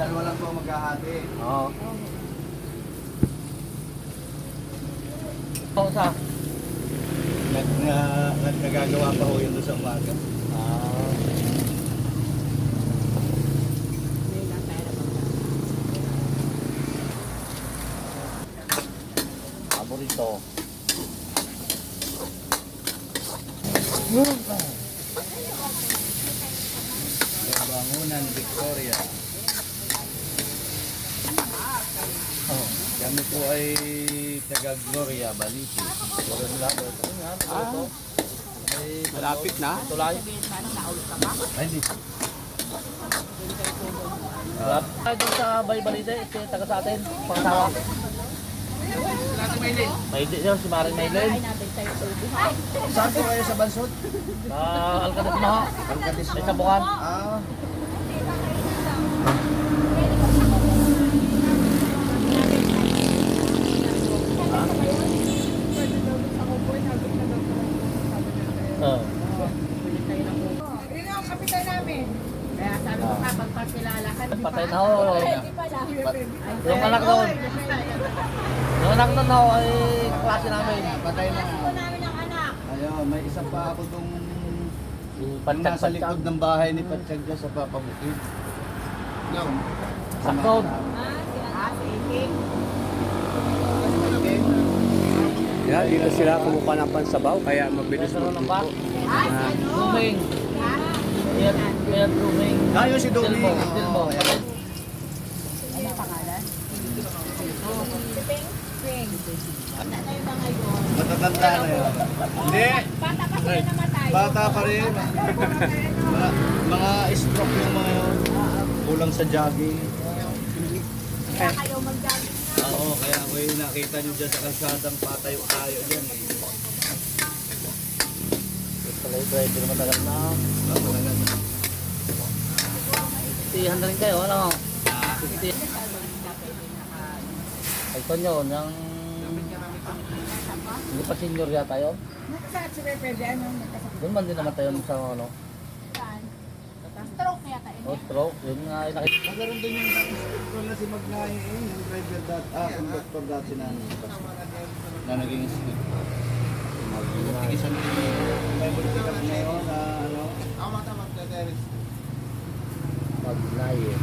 dalawa lang po maghahati. Oo. Oo, sa? Nag, na, nag, nagagawa pa ho yun doon sa umaga. Ah. Paborito. Yung bangunan, Victoria. Oh. Kami po ay taga Gloria, Baliti. Wala nila. Ito. Ay, Malapit na. Tulay. Ay, hindi. Wala. Ay, doon sa yung taga sa atin. Pangasawa. Maili siya, si Maring Maylin. Saan po kayo sa Bansod? Sa Alcatraz na Ay, sa Bukan. Ah, Oo. Yun ang kapitan namin. Kaya sabi ko kapag pagkilala ka, di Patay pa? na ho. Hindi pala. Yung anak doon. Yung anak doon ho, ay klase namin. patay na. Ito namin ang anak. Ayun, may isa pa ako dong yung nasa likod ng bahay ni Patsyag sa Papabukid. Yung, Sakto. Ah, sige. Yeah, dito sila kumukuha ng pansabaw, kaya mabilis magluto. Ah, ano? Mayor Duming. Ah, yun si Duming. Dilmo. ayan. Ano ang pangalan? Si Ping? Ping. Ano yung mga yun? Matatanda na yun. Hindi, Bata pa sila namatay. bata pa rin. mga, mga stroke yung mga yun. Kulang sa jogging. Kaya kayo mag-jogging na. Oo, kaya ako yung nakita nyo dyan sa kalsadang patayo-tayo dyan. Eh. Pala yung driver matagal na. Ah, talaga na. Tihan na rin kayo, ano? Fifty. Ay, ito nyo, yung... Hindi pa senior yata yun. Nakasakit si Pepe, ano? Doon man din naman tayo sa ano, Saan? Stroke yata. oh, stroke. Yun nga, yung nakita. Magkaroon din yung instructor na si Magnay eh, yung driver dati, ah, conductor dati na na naging Mag- isang may bulikat ngayon na ano, Magnay eh.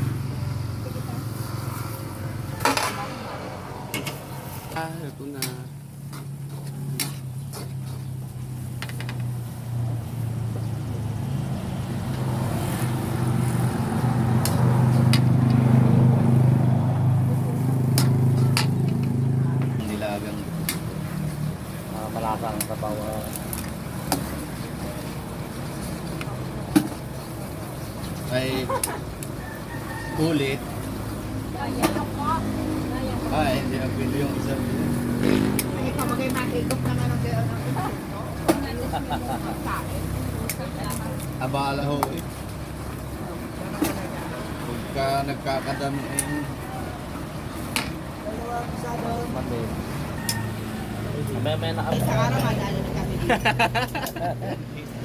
Ah, ito na. nilagang Uh, malasang sabaw. Uh, ay ulit. Ah, hindi na pwede yung isa. Ikaw magay makikop na nga ng gano'n. Abala ho eh. Pagka nagkakadami eh. Mati. May may naka... Sa araw, madalo na kami dito.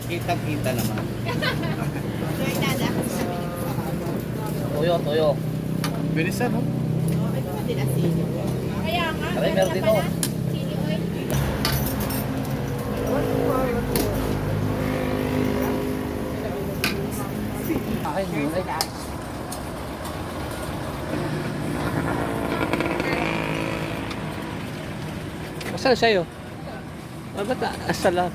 Kita-kita naman. So, inada kasi kami dito sa bago. Tuyo, tuyo. Bilisan no? Oh, ito na din sili. Kaya nga, Aray, meron din, oh. Sili oil. Yun eh. Asan sa'yo? Ah, ba't asala?